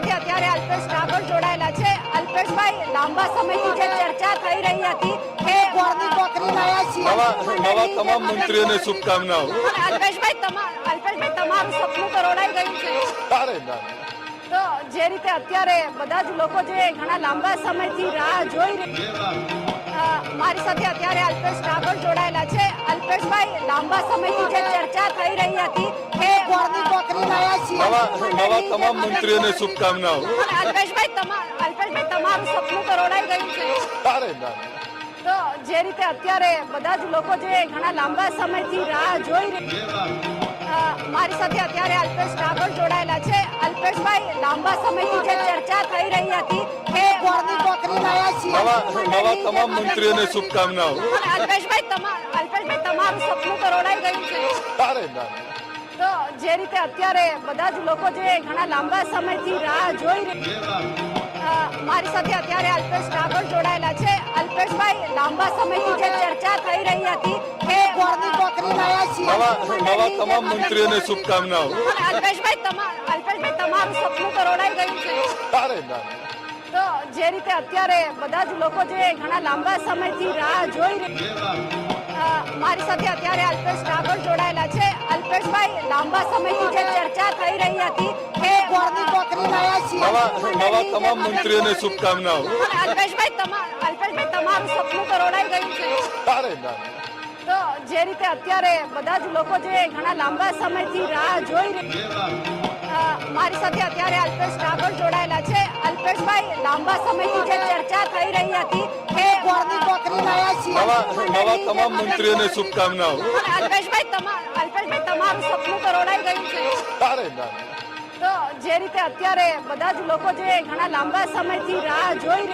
સાથે અત્યારે અલ્પેશ ઠાકોર જોડાયેલા છે. અલ્પેશભાઈ લાંબા સમયથી જે ચર્ચા થઈ રહી હતી કે તમામ મંત્રીઓને શુભકામનાઓ. અલ્પેશભાઈ અલ્પેશભાઈ તમારું સપનું તો રોડાઈ ગયું છે. તો જે રીતે અત્યારે બધા જ લોકો જે ઘણા લાંબા સમયથી રાહ જોઈ રહી મારી સાથે અત્યારે અલ્પેશ ઠાકોર જોડાયેલા છે. અલ્પેશભાઈ લાંબા સમયથી જે ચર્ચા થઈ રહી હતી નવા નવા તમામ મંત્રીઓને શુભકામનાઓ. અલ્પેશભાઈ અલ્પેશભાઈ તમારું સપનું તો ગયું છે. તારે તો જે રીતે અત્યારે બધા જ લોકો જે ઘણા લાંબા સમયથી રાહ જોઈ મારી સાથે અત્યારે અલ્પેશ ઠાકોર જોડાયેલા છે. અલ્પેશભાઈ લાંબા સમયથી જે ચર્ચા થઈ રહી હતી કે નવા તમામ મંત્રીઓને શુભકામનાઓ. અલ્પેશભાઈ તમા- અલ્પેશભાઈ તમારું સપનું તો ગયું છે. તારે ના તો જે રીતે અત્યારે બધા જ લોકો જે ઘણા લાંબા સમયથી રાહ જોઈ રહી મારી સાથે અત્યારે અલ્પેશ ઠાકોર જોડાયેલા છે. અલ્પેશભાઈ લાંબા સમયથી જે ચર્ચા થઈ રહી હતી કે તમામ મંત્રીઓને શુભકામનાઓ. અલ્પેશભાઈ અલ્પેશભાઈ તમારું સપનું તો રોડાઈ ગયું છે. તો જે રીતે અત્યારે બધા જ લોકો જે ઘણા લાંબા સમયથી રાહ જોઈ રહી મારી સાથે અત્યારે અલ્પેશ લાંબા સમયથી જે ચર્ચા થઈ રહી હતી કે ગોળની ટોકરી લાયા છીએ. નવા નવા તમામ મંત્રીઓને શુભકામનાઓ. અલ્પેશભાઈ તમારું અલ્પેશભાઈ તમારું સપનું તો રોડાઈ ગયું છે. અરે તો જે રીતે અત્યારે બધા જ લોકો જે ઘણા લાંબા સમયથી રાહ જોઈ રહી મારી સાથે અત્યારે અલ્પેશ ઠાકોર જોડાયેલા છે. અલ્પેશભાઈ લાંબા સમયથી જે ચર્ચા થઈ રહી હતી કે ગોળની ટોકરી લાયા છીએ. નવા નવા તમામ મંત્રીઓને શુભકામનાઓ. અલ્પેશભાઈ તમારું અલ્પેશભાઈ તમારું તો જે રીતે અત્યારે બધા જ લોકો જે ઘણા લાંબા સમયથી રાહ જોઈ